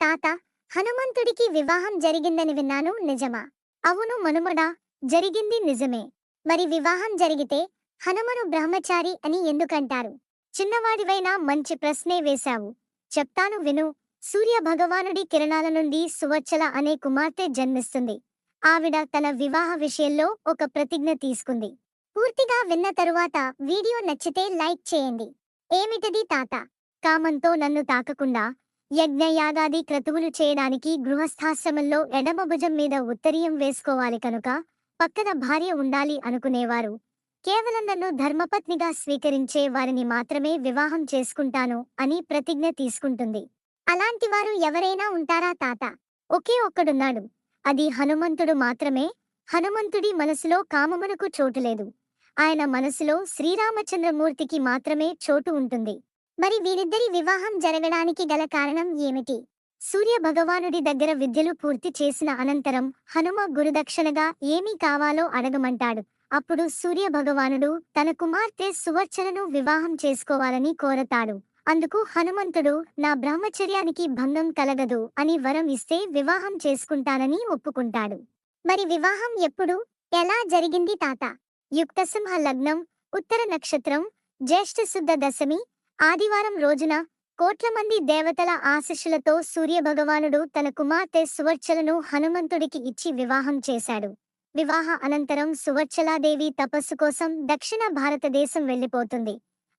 తాత హనుమంతుడికి వివాహం జరిగిందని విన్నాను నిజమా? అవును మనుమడా జరిగింది నిజమే. మరి వివాహం జరిగితే హనుమను బ్రహ్మచారి అని ఎందుకంటారు? చిన్నవాడివైనా మంచి ప్రశ్నే వేశావు. చెప్తాను విను సూర్య భగవానుడి కిరణాల నుండి సువచ్చల అనే కుమార్తె జన్మిస్తుంది. ఆవిడ తన వివాహ విషయంలో ఒక ప్రతిజ్ఞ తీసుకుంది. పూర్తిగా విన్న తరువాత వీడియో నచ్చితే లైక్ చేయండి. ఏమిటది తాత? కామంతో నన్ను తాకకుండా యజ్ఞయాగాది క్రతువులు చేయడానికి గృహస్థాశ్రమంలో ఎడమ భుజం మీద ఉత్తరీయం వేసుకోవాలి కనుక పక్కన భార్య ఉండాలి అనుకునేవారు. కేవలం నన్ను ధర్మపత్నిగా స్వీకరించే వారిని మాత్రమే వివాహం చేసుకుంటాను అని ప్రతిజ్ఞ తీసుకుంటుంది. అలాంటి వారు ఎవరైనా ఉంటారా తాత? ఒకే ఒక్కడున్నాడు. అది హనుమంతుడు మాత్రమే. హనుమంతుడి మనసులో కామమునకు చోటు లేదు. ఆయన మనసులో శ్రీరామచంద్రమూర్తికి మాత్రమే చోటు ఉంటుంది. మరి వీరిద్దరి వివాహం జరగడానికి గల కారణం ఏమిటి? సూర్య భగవానుడి దగ్గర విద్యలు పూర్తి చేసిన అనంతరం హనుమ గురుదక్షిణగా ఏమీ కావాలో అడగమంటాడు. అప్పుడు సూర్య భగవానుడు తన కుమార్తె సువర్చనను వివాహం చేసుకోవాలని కోరతాడు. అందుకు హనుమంతుడు నా బ్రహ్మచర్యానికి భంగం కలగదు అని వరం ఇస్తే వివాహం చేసుకుంటానని ఒప్పుకుంటాడు. మరి వివాహం ఎప్పుడు? ఎలా జరిగింది తాత? యుక్తసింహ లగ్నం ఉత్తర నక్షత్రం జ్యేష్ఠ శుద్ధ దశమి ఆదివారం రోజున కోట్ల మంది దేవతల ఆశీస్సులతో సూర్యభగవానుడు తన కుమార్తె సువర్చలను హనుమంతుడికి ఇచ్చి వివాహం చేశాడు. వివాహ అనంతరం సువర్చలాదేవి తపస్సు కోసం దక్షిణ భారతదేశం వెళ్ళిపోతుంది.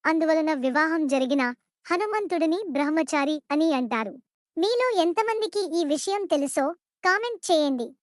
అందువలన వివాహం జరిగిన హనుమంతుడిని బ్రహ్మచారి అని అంటారు. మీలో ఎంతమందికి ఈ విషయం తెలుసో కామెంట్ చేయండి.